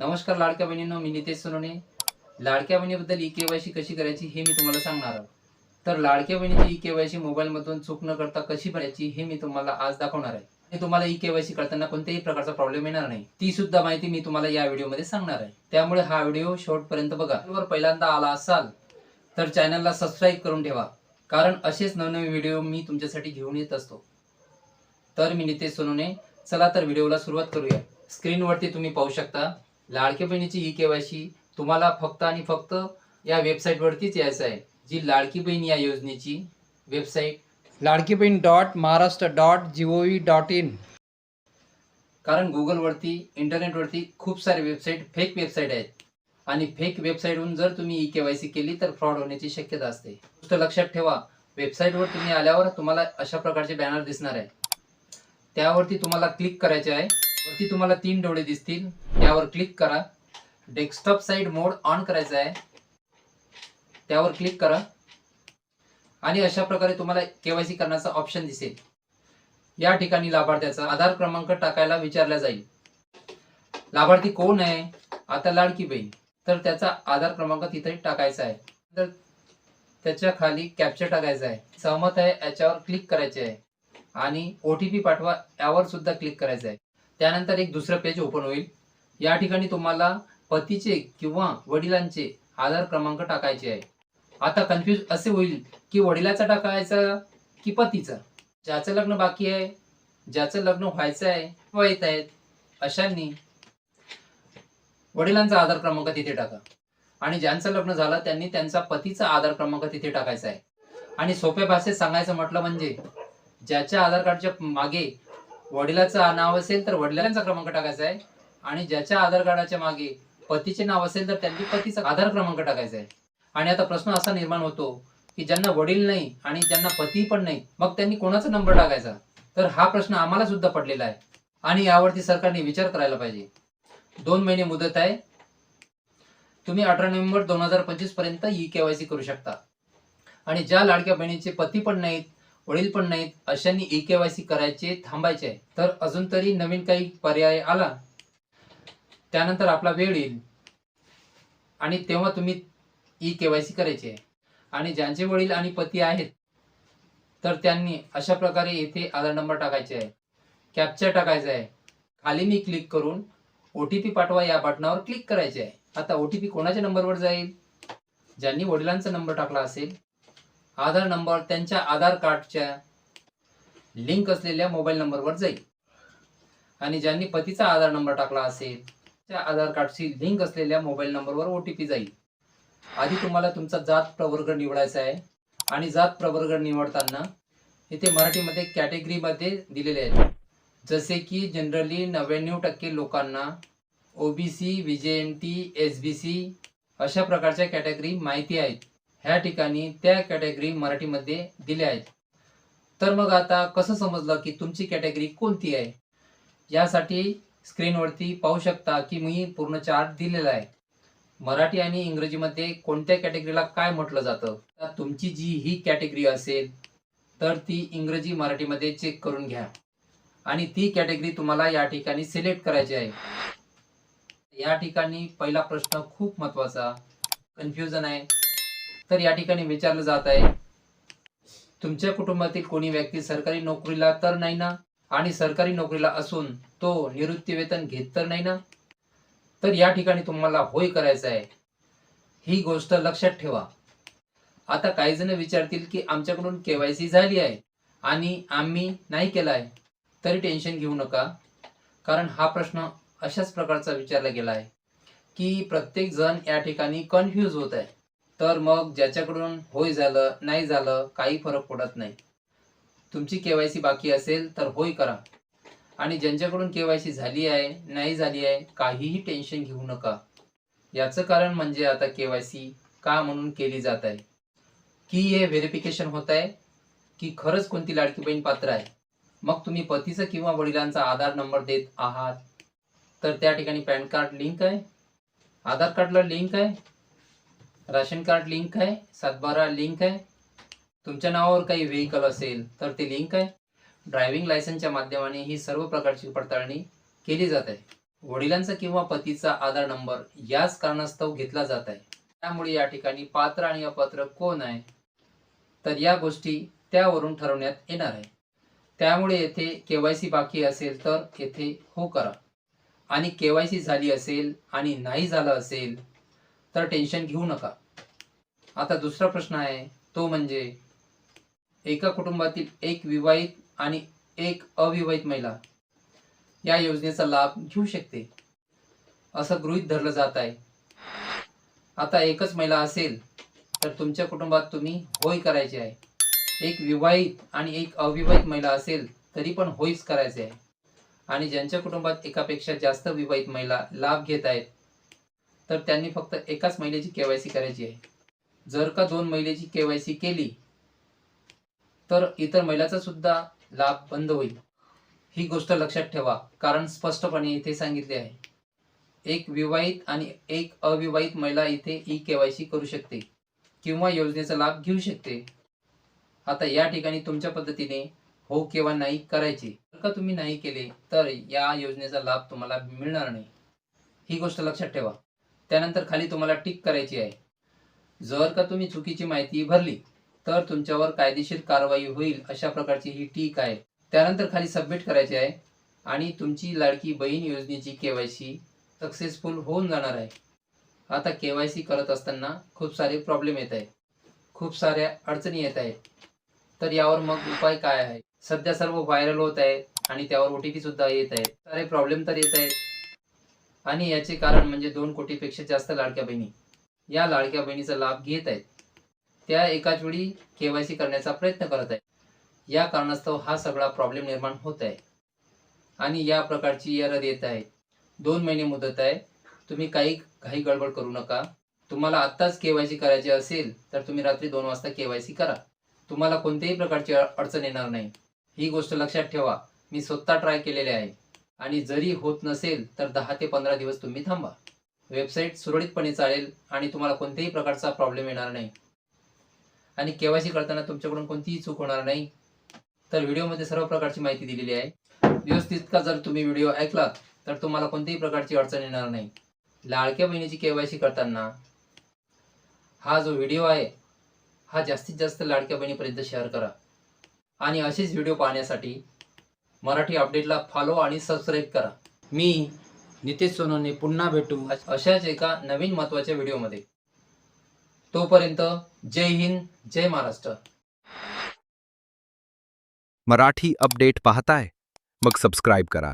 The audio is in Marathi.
नमस्कार लाडक्या बहिणींनो मी नितेश सोनवणे. लाडक्या बहिणीबद्दल ई केवायसी कशी करायची हे मी तुम्हाला सांगणार आहे. तर लाडक्या बहिणीची ई केवायसी मोबाईलमधून चूक न करता कशी करायची हे मी तुम्हाला आज दाखवणार आहे. आणि तुम्हाला ई केवायसी करताना कोणत्याही प्रकारचा प्रॉब्लेम येणार नाही. ती सुद्धा माहिती मी तुम्हाला या व्हिडिओमध्ये सांगणार आहे. त्यामुळे हा व्हिडिओ शेवटपर्यंत बघा. जर पहिल्यांदा आला असाल तर चॅनलला सबस्क्राईब करून ठेवा. कारण असेच नवनवीन व्हिडिओ मी तुमच्यासाठी घेऊन येत असतो. तर मी नितेश सोनवणे. चला तर व्हिडिओला सुरुवात करूया. स्क्रीनवरती तुम्ही पाहू शकता. लाडकी बहिणीची ई केवायसी तुम्हाला फक्त आणि फक्त या वेबसाईटवरतीच यायचं आहे. जी लाडकी बहीण या योजनेची website. Ladki Bahin dot Maharashtra dot G O V dot in. कारण गुगलवरती इंटरनेटवरती खूप सारे वेबसाईट फेक वेबसाईट आहेत. आणि फेक वेबसाईटहून जर तुम्ही ई केवायसी केली तर फ्रॉड होण्याची शक्यता असते. गोष्ट लक्षात ठेवा वेबसाईटवर तुम्ही आल्यावर तुम्हाला अशा प्रकारचे बॅनर दिसणार आहे त्यावरती तुम्हाला क्लिक करायचे आहे. वरती तुम्हाला तीन डोळे दिसतील. त्यावर क्लिक करा. डेस्कटॉप साईड मोड ऑन करायचा आहे. त्यावर क्लिक करा. आणि अशा प्रकारे तुम्हाला केवायसी करण्याचा ऑप्शन दिसेल. या ठिकाणी लाभार्थ्याचा आधार क्रमांक टाकायला विचारला जाईल. लाभार्थी कोण आहे? आता लाडकी बहीण. तर त्याचा आधार क्रमांक तिथे टाकायचा आहे. तर त्याच्याखाली कॅप्चर टाकायचा आहे. सहमत आहे याच्यावर क्लिक करायचे आहे. आणि ओ टी पी पाठवा यावर सुद्धा क्लिक करायचं आहे. त्यानंतर एक दुसरं पेज ओपन होईल. या ठिकाणी तुम्हाला पतीचे किंवा वडिलांचे आधार क्रमांक टाकायचे आहे. आता कन्फ्यूज असे होईल की वडिलाचा टाकायचा की पतीचा? ज्याचं लग्न बाकी आहे ज्याचं लग्न व्हायचं आहे व येत आहेत अशांनी वडिलांचा आधार क्रमांक तिथे टाका. आणि ज्यांचं लग्न झालं त्यांनी त्यांचा पतीचा आधार क्रमांक तिथे टाकायचा आहे. आणि सोप्या भाषेत सांगायचं म्हटलं म्हणजे ज्याच्या आधार कार्डच्या मागे वडिलाचं नाव असेल तर वडिलांचा क्रमांक टाकायचा आहे. आणि ज्याच्या आधार कार्डाच्या मागे पतीचे नाव असेल तर त्यांनी पतीचा आधार क्रमांक टाकायचा आहे. आणि आता प्रश्न असा निर्माण होतो की ज्यांना वडील नाही आणि ज्यांना पती पण नाही मग त्यांनी कोणाचा नंबर टाकायचा? तर हा प्रश्न आम्हाला सुद्धा पडलेला आहे. आणि यावरती सरकारने विचार करायला पाहिजे. दोन महिने मुदत आहे. तुम्ही अठरा नोव्हेंबर दोन हजार पंचवीसपर्यंत ई केवायसी करू शकता. आणि ज्या लाडक्या बहिणीचे पती पण नाहीत वडील पण नाहीत अशांनी ई केवायसी करायचे थांबायचे आहे. तर अजून तरी नवीन काही पर्याय आला? त्यानंतर आपला वेळ येईल. आणि तेव्हा तुम्ही ई केवायसी करायची आहे. आणि ज्यांचे वडील आणि पती आहेत तर त्यांनी अशा प्रकारे येथे आधार नंबर टाकायचे आहे. कॅप्चर टाकायचा आहे. खाली मी क्लिक करून ओ टी पी पाठवा या बटनावर क्लिक करायचे आहे. आता ओ टी पी कोणाच्या नंबरवर जाईल? ज्यांनी वडिलांचा नंबर टाकला असेल आधार नंबर त्यांच्या आधार कार्डच्या लिंक असलेल्या मोबाईल नंबरवर जाईल. आणि ज्यांनी पतीचा आधार नंबर टाकला असेल त्या आधार कार्डशी लिंक असलेल्या मोबाईल नंबरवर ओ टी पी जाईल. आधी तुम्हाला तुमचा जात प्रवर्ग निवडायचा आहे. आणि जात प्रवर्ग निवडताना इथे मराठीमध्ये कॅटेगरीमध्ये दिलेले आहेत. जसे की जनरली नव्याण्णव टक्के लोकांना O B C VJNT S B C अशा प्रकारच्या कॅटेगरी माहिती आहेत. ह्या ठिकाणी त्या कॅटेगरी मराठीमध्ये दिल्या आहेत. तर मग आता कसं समजलं की तुमची कॅटेगरी कोणती आहे? यासाठी स्क्रीनवरती पाहू शकता की मी पूर्ण चार्ट दिलेला आहे. मराठी आणि इंग्रजीमध्ये कोणत्या कॅटेगरीला काय म्हटलं जातं? तर तुमची जी ही कॅटेगरी असेल तर ती इंग्रजी मराठीमध्ये चेक करून घ्या. आणि ती कॅटेगरी तुम्हाला या ठिकाणी सिलेक्ट करायची आहे. या ठिकाणी पहिला प्रश्न खूप महत्त्वाचा कन्फ्युजन आहे. तर या ठिकाणी विचारलं जात आहे तुमच्या कुटुंबातील कोणी व्यक्ती सरकारी नोकरीला तर नाही ना? आणि सरकारी नोकरीला असून तो निवृत्ती वेतन घेत तर नाही ना? तर या ठिकाणी तुम्हाला होय करायचं आहे. ही गोष्ट लक्षात ठेवा. आता काही जण विचारतील की आमच्याकडून केवायसी झाली आहे आणि आम्ही नाही केला आहे तरी टेन्शन घेऊ नका. कारण हा प्रश्न अशाच प्रकारचा विचारला गेला आहे की प्रत्येक जण या ठिकाणी कन्फ्यूज होत आहे. तर मग ज्याच्याकडून होय झालं नाही झालं काही फरक पडत नाही. तुमची केवायसी बाकी असेल तर होय करा. आणि ज्यांच्याकडून केवायसी झाली आहे नाही झाली आहे काहीही टेन्शन घेऊ नका. याचं कारण म्हणजे आता केवायसी का म्हणून केली जात आहे? की हे व्हेरिफिकेशन होत आहे? की खरंच कोणती लाडकी बहीण पात्र आहे? मग तुम्ही पतीचा किंवा वडिलांचा आधार नंबर देत आहात. तर त्या ठिकाणी पॅन कार्ड लिंक आहे. आधार कार्डला लिंक आहे. राशन कार्ड लिंक आहे. सातबारा लिंक आहे. तुमच्या नावावर काही व्हेकल असेल तर ते लिंक आहे. ड्रायव्हिंग लायसन्सच्या माध्यमाने ही सर्व प्रकारची पडताळणी केली जात आहे. वडिलांचा किंवा पतीचा आधार नंबर याच कारणास्तव घेतला जात आहे. त्यामुळे या ठिकाणी पात्र आणि अपात्र कोण आहे? तर या गोष्टी त्यावरून ठरवण्यात येणार आहे. त्यामुळे येथे केवायसी बाकी असेल तर येथे हो करा. आणि केवायसी झाली असेल आणि नाही झालं असेल तर टेन्शन घेऊ नका. आता दुसरा प्रश्न आहे तो म्हणजे एका कुटुंबातील एक विवाहित आणि एक अविवाहित महिला या योजनेचा लाभ घेऊ शकते. असं गृहीत धरलं जात आहे. आता एकच महिला असेल तर तुमच्या कुटुंबात तुम्ही होय करायचे आहे. एक विवाहित आणि एक अविवाहित महिला असेल तरी पण होईच करायचे आहे. आणि ज्यांच्या कुटुंबात एकापेक्षा जास्त विवाहित महिला लाभ घेत आहेत तर त्यांनी फक्त एकाच महिलेची केवायसी करायची आहे. जर का दोन महिलेची केवायसी केली तर इतर महिलाचा सुद्धा लाभ बंद होईल. ही गोष्ट लक्षात ठेवा कारण स्पष्टपणे इथे सांगितले आहे. एक विवाहित आणि एक अविवाहित महिला इथे ई केवायसी करू शकते किंवा योजनेचा लाभ घेऊ शकते. आता या ठिकाणी तुमच्या पद्धतीने हो किंवा नाही करायचे. जर का तुम्ही नाही केले तर या योजनेचा लाभ तुम्हाला मिळणार नाही. ही गोष्ट लक्षात ठेवा. त्यानंतर खाली तुम्हाला टिक करायची आहे. जर का तुम्ही चुकीची माहिती भरली तर तुमच्यावर कायदेशीर कारवाई होईल अशा प्रकारची ही टीक आहे. त्यानंतर खाली सबमिट करायचे आहे. आणि तुमची लाडकी बहीण योजनेची केवायसी सक्सेसफुल होऊन जाणार आहे. आता केवायसी करत असताना खूप सारे प्रॉब्लेम येत आहे खूप साऱ्या अडचणी येत आहेत. तर यावर मग उपाय काय आहे? सध्या सर्व व्हायरल होत आहे आणि त्यावर ओ टी पी सुद्धा येत आहेत. सारे प्रॉब्लेम तर येत आहेत. आणि याचे कारण म्हणजे दोन कोटीपेक्षा जास्त लाडक्या बहिणी. या लाडक्या बहिणीचा लाभ घेत आहेत. त्या एकाच वेळी केवायसी करण्याचा प्रयत्न करत आहे. या कारणास्तव हा सगळा प्रॉब्लेम निर्माण होत आहे. आणि या प्रकारची एरर येत आहे. दोन महिने मुदत आहे. तुम्ही काही घाई गडबड करू नका. तुम्हाला आत्ताच केवायसी करायची असेल तर तुम्ही रात्री दोन वाजता केवायसी करा. तुम्हाला कोणत्याही प्रकारची अडचण येणार नाही. ही गोष्ट लक्षात ठेवा. मी स्वतः ट्राय केलेले आहे. आणि जरी होत नसेल तर दहा ते पंधरा दिवस तुम्ही थांबा. वेबसाईट सुरळीतपणे चालेल आणि तुम्हाला कोणत्याही प्रकारचा प्रॉब्लेम येणार नाही. आणि केवायसी करताना तुमच्याकडून कोणतीही चूक होणार नाही. तर व्हिडिओमध्ये सर्व प्रकारची माहिती दिलेली आहे. व्यवस्थित का जर तुम्ही व्हिडिओ ऐकलात तर तुम्हाला कोणत्याही प्रकारची अडचण येणार नाही. लाडक्या बहिणीची केवायसी करताना हा जो व्हिडिओ आहे हा जास्तीत जास्त लाडक्या बहिणीपर्यंत शेअर करा. आणि असेच व्हिडिओ पाहण्यासाठी मराठी अपडेटला फॉलो आणि सबस्क्राईब करा. मी नितेश सोनोने पुन्हा भेटू अशाच एका नवीन महत्त्वाच्या व्हिडिओमध्ये. तोपर्यंत जय हिंद जय महाराष्ट्र. मराठी अपडेट पाहताय मग सबस्क्राईब करा.